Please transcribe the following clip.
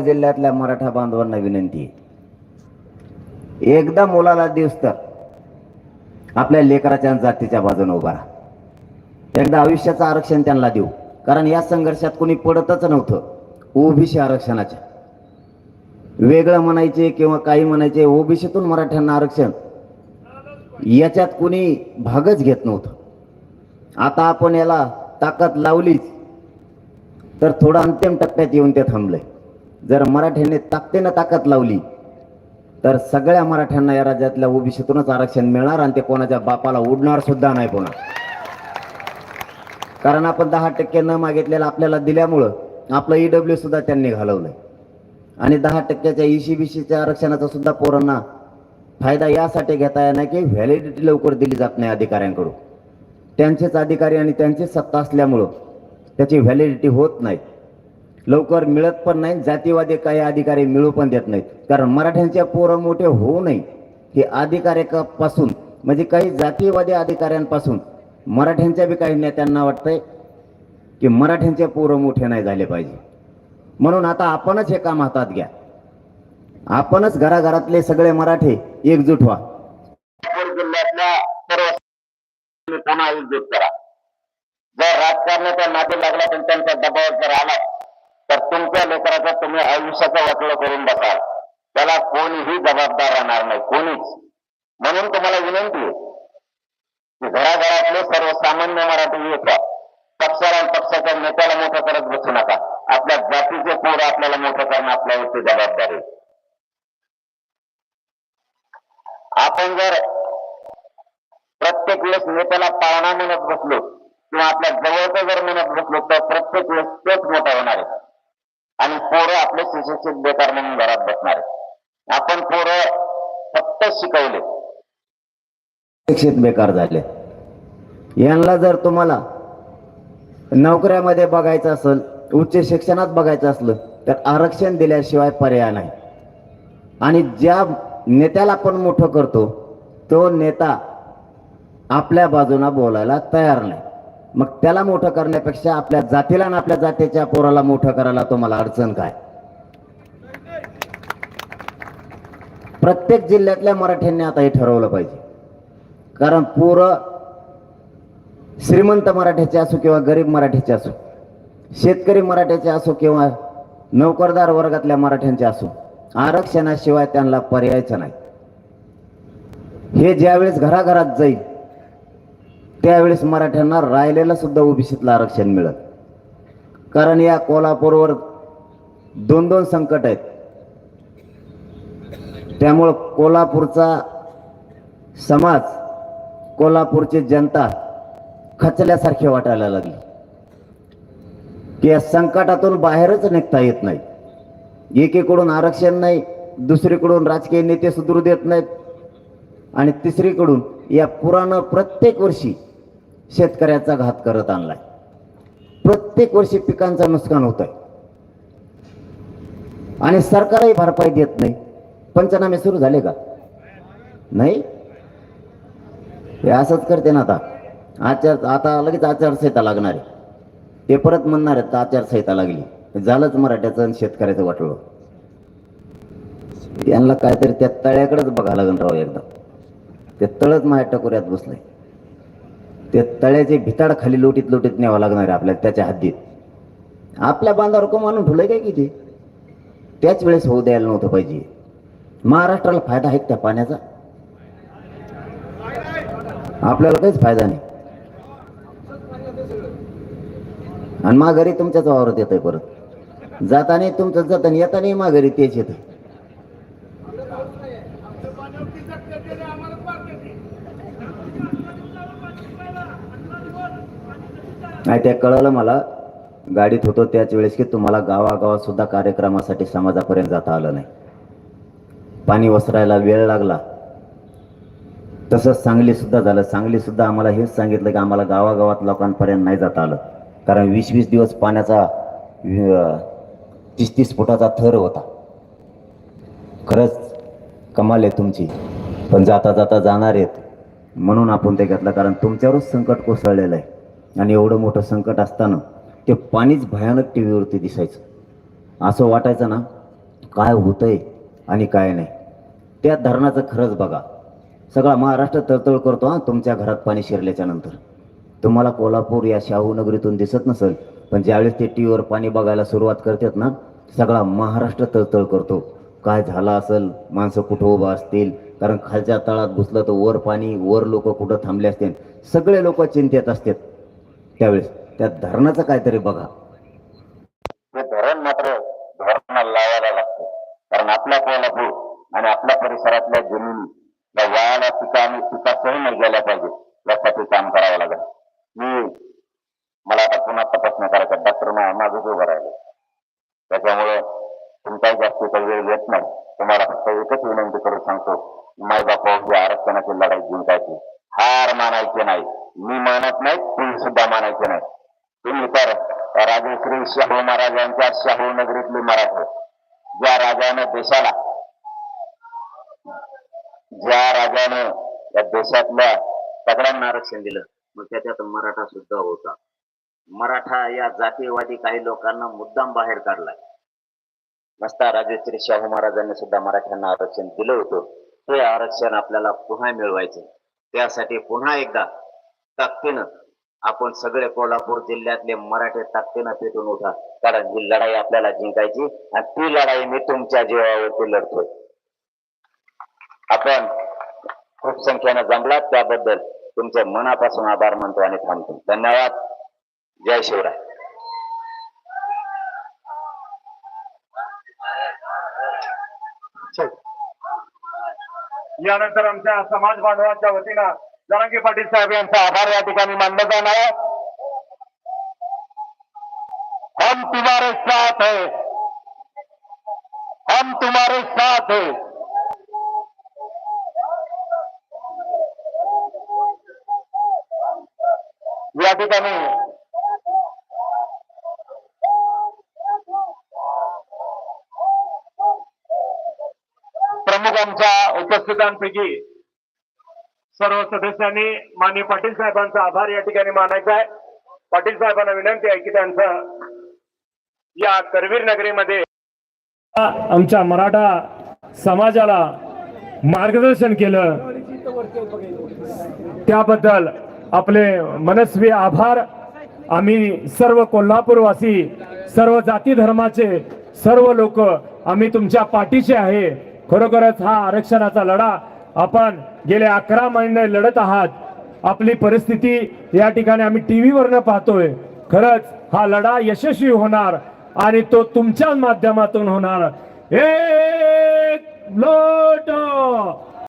जिल्ह्यातल्या मराठा बांधवांना विनंती आहे. एकदा मुलाला दिवस तर आपल्या लेकराच्या जातीच्या बाजूने उभा राहा. एकदा आयुष्याचं आरक्षण त्यांना देऊ. कारण या संघर्षात कोणी पडतच नव्हतं. ओबीसी आरक्षणाच्या. वेगळं म्हणायचे किंवा काही म्हणायचे ओबीसीतून मराठ्यांना आरक्षण. याच्यात कोणी भागच घेत नव्हतं. आता आपण याला ताकद लावलीच तर थोडं अंतिम टप्प्यात येऊन ते थांबलंय. जर मराठ्यांनी ताकदीनं ताकद लावली तर सगळ्या मराठ्यांना या राज्यातल्या ओबीसीतूनच आरक्षण मिळणार आणि ते कोणाच्या बापाला उडणार सुद्धा नाही पुन्हा. कारण आपण दहा टक्के न मागितलेलं आपल्याला दिल्यामुळं आपलं ईडब्ल्यू सुद्धा त्यांनी घालवलंय. आणि दहा टक्क्याच्या ईसी बीसीच्या आरक्षणाचा सुद्धा पोरांना फायदा यासाठी घेता येणार की व्हॅलिडिटी लवकर दिली जात नाही अधिकाऱ्यांकडून. त्यांचेच अधिकारी आणि त्यांचीच सत्ता असल्यामुळं त्याची व्हॅलिडिटी होत नाही. लवकर मिळत पण नाही जातीवादी काही अधिकारी मिळू पण देत नाहीत. कारण मराठ्यांच्या पोरं मोठे होऊ नये हे अधिकाऱ्यापासून म्हणजे काही जातीवादी अधिकाऱ्यांपासून मराठ्यांच्या बी काही नेत्यांना वाटतंय की मराठ्यांचे पोरं मोठे नाही झाले पाहिजे. म्हणून आता आपणच हे काम हातात घ्या. आपणच घराघरातले सगळे मराठे एकजूट व्हा. जिल्ह्यातल्या सर्व पुन्हा एकजूट करा. जर राजकारणाचा नादी लागला पण त्यांचा दबाव जर आला तर तुमच्या लेकराचा तुम्ही आयुष्याचा वाटलं करून बसाल. त्याला कोणीही जबाबदार राहणार नाही. कोणीच. म्हणून तुम्हाला विनंती आहे की घराघरातले सर्वसामान्य मराठी येतात पक्षाला पक्षाच्या नेत्याला मोठं करत बसू नका. आपल्या जातीचे पोर आपल्याला मोठं करणं आपल्यावरती जबाबदारी आहे. आपण जर प्रत्येक वेळेस नेत्याला पाळणा म्हणत बसलो किंवा आपल्या जवळचं जर म्हणत बसलो तर प्रत्येक वेळेस तेच मोठा होणार आहे. आणि पोरं आपले सुशिक्षित बेकार म्हणून घरात बसणार आपण पोरं फक्त शिकवले. शिक्षित बेकार झाले. यांना जर तुम्हाला नोकऱ्यामध्ये बघायचं असेल उच्च शिक्षणात बघायचं असलं तर आरक्षण दिल्याशिवाय पर्याय नाही. आणि ज्या नेत्याला आपण मोठं करतो तो नेता आपल्या बाजूला बोलायला तयार नाही. मग त्याला मोठं करण्यापेक्षा आपल्या जातीला आणि आपल्या जातीच्या पोराला मोठं करायला तुम्हाला अडचण काय? प्रत्येक जिल्ह्यातल्या मराठ्यांनी आता हे ठरवलं पाहिजे. कारण पोरं श्रीमंत मराठ्याचे असो किंवा गरीब मराठ्याचे असो शेतकरी मराठ्याचे असो किंवा नोकरदार वर्गातल्या मराठ्यांचे असो आरक्षणाशिवाय त्यांना पर्यायच नाही. हे ज्यावेळेस घराघरात जाईल त्यावेळेस मराठ्यांना राहिलेला सुद्धा ओबीसीतलं आरक्षण मिळत. कारण या कोल्हापूरवर दोन दोन संकट आहेत. त्यामुळं कोल्हापूरचा समाज कोल्हापूरची जनता खचल्यासारखी वाटायला लागली. की या संकटातून बाहेरच निघता येत नाही. एकीकडून आरक्षण नाही दुसरीकडून राजकीय नेते सुधरू देत नाहीत. आणि तिसरीकडून या पुराणं प्रत्येक वर्षी शेतकऱ्याचा घात करत आणलाय. प्रत्येक वर्षी पिकांचं नुकसान होत आहे आणि सरकारही भरपाई देत नाही. पंचनामे सुरू झाले का? नाही. हे असंच करते ना आता. आचार आता लगेच आचारसंहिता लागणार आहे. ते परत म्हणणार आहेत आचारसंहिता लागली? झालंच मराठ्याचं आणि शेतकऱ्याचं वाटलं यांना काहीतरी त्या तळ्याकडेच बघायला लागेल राव एकदा. ते तळच माझ्या टकोऱ्यात बसलंय. ते तळ्याचे भिताड खाली लोटीत लोटीत न्यावं लागणार आहे आपल्याला त्याच्या हद्दीत. आपल्या बांधावर को मानून ठेवलंय काय किती? त्याच वेळेस होऊ द्यायला नव्हतं पाहिजे. महाराष्ट्राला फायदा आहे त्या पाण्याचा? आपल्याला काहीच फायदा नाही. आणि माघारी तुमच्याच वावरात आहे परत. जाताना तुमचं जाताना येताना माघारी तेच येत नाही ते कळलं मला गाडीत होतो त्याच वेळेस की तुम्हाला गावागावात सुद्धा कार्यक्रमासाठी समाजापर्यंत जाता आलं नाही. पाणी वसरायला वेळ लागला. तसंच सांगली सुद्धा झालं. सांगली सुद्धा आम्हाला हेच सांगितलं की आम्हाला गावागावात लोकांपर्यंत नाही जाता आलं. कारण वीस वीस दिवस पाण्याचा तीस तीस फुटाचा थर होता. खरंच कमाल आहे तुमची. पण जाता जाता जाणार आहेत. म्हणून आपण ते घेतलं. कारण तुमच्यावरच संकट कोसळलेलं आहे. आणि एवढं मोठं संकट असताना ते पाणीच भयानक टी व्हीवरती दिसायचं. असं वाटायचं ना काय होतंय आणि काय नाही. त्या धरणाचं खरंच बघा. सगळा महाराष्ट्र तळतळ करतो हां तुमच्या घरात पाणी शिरल्याच्या नंतर. तुम्हाला कोल्हापूर या शाहू नगरीतून दिसत नसेल पण ज्यावेळेस ते टी व्हीवर पाणी बघायला सुरुवात करतात ना सगळा महाराष्ट्र तळतळ करतो. काय झालं असेल? माणसं कुठं उभं असतील? कारण खालच्या तळात घुसलं तर वर पाणी वर लोक कुठं थांबले असतील? सगळे लोक चिंतेत असतात त्यावेळेस. त्या धरणाचं काहीतरी बघा. धरण मात्र धरणाला लावायला लागतं. कारण आपला कोल्हापूर आणि आपल्या परिसरातल्या जमिनी या वायाला पिका आणि पिकासह नाही गेल्या पाहिजे. यासाठी काम करावं लागेल. मी मला आता पुन्हा तपासण्या करायचा डॉक्टर माझं जो राहिलं. हॉस्पिटल वेळ येत नाही. तुम्हाला फक्त एकच विनंती करू सांगतो मायबापावरची हो, आरक्षणाची लढाई जिंकायची. हार मानायचे नाही. मी मानत नाही तुम्ही सुद्धा मानायचे नाही. तुम्ही तर राजश्री शाहू महाराजांच्या शाहू नगरीतले मराठे. ज्या राजानं देशाला ज्या राजानं या देशातल्या सगळ्यांना आरक्षण दिलं मग त्याच्यात मराठा सुद्धा होता. मराठा या जातीयवादी काही लोकांना मुद्दाम बाहेर काढलाय. नसता राजश्री शाहू महाराजांनी सुद्धा मराठ्यांना आरक्षण दिलं होतं. ते आरक्षण आपल्याला पुन्हा मिळवायचं त्यासाठी पुन्हा एकदा ताकदीनं आपण सगळे कोल्हापूर जिल्ह्यातले मराठे ताकदीनं पेटून उठा. कारण ही लढाई आपल्याला जिंकायची आणि ती लढाई मी तुमच्या जीवावरती लढतोय. आपण खूप संख्येनं जमलात. त्याबद्दल तुमचे मनापासून आभार मानतो आणि थांबतो. धन्यवाद. जय शिवराय. समाज बांधवांच्या जरांगे पाटील साहेब आभार या ठिकाणी हम तुम्हारे साथ है. हम तुम्हारे साथ है. या ठिकाणी प्रमुख आमच्या उपस्थितांपैकी सर्व सदस्यांनी माननीय पाटील साहेबांचा आभार या ठिकाणी मानायचा आहे. पाटील साहेबांना विनंती आहे की त्यांचं या करवीर नगरीमध्ये आमच्या मराठा समाजाला मार्गदर्शन केलं. त्याबद्दल आपले मनस्वी आभार. आम्ही सर्व कोल्हापूरवासी सर्व जाती धर्माचे सर्व लोक आम्ही तुमच्या पाठीचे आहे. खरोखरच हा आरक्षणाचा लढा आपण गेले अकरा महिने लढत आहात. आपली परिस्थिती या ठिकाणी आम्ही टी व्हीवरनं पाहतोय. खरंच हा लढा यशस्वी होणार आणि तो तुमच्या माध्यमातून होणार. एक लोट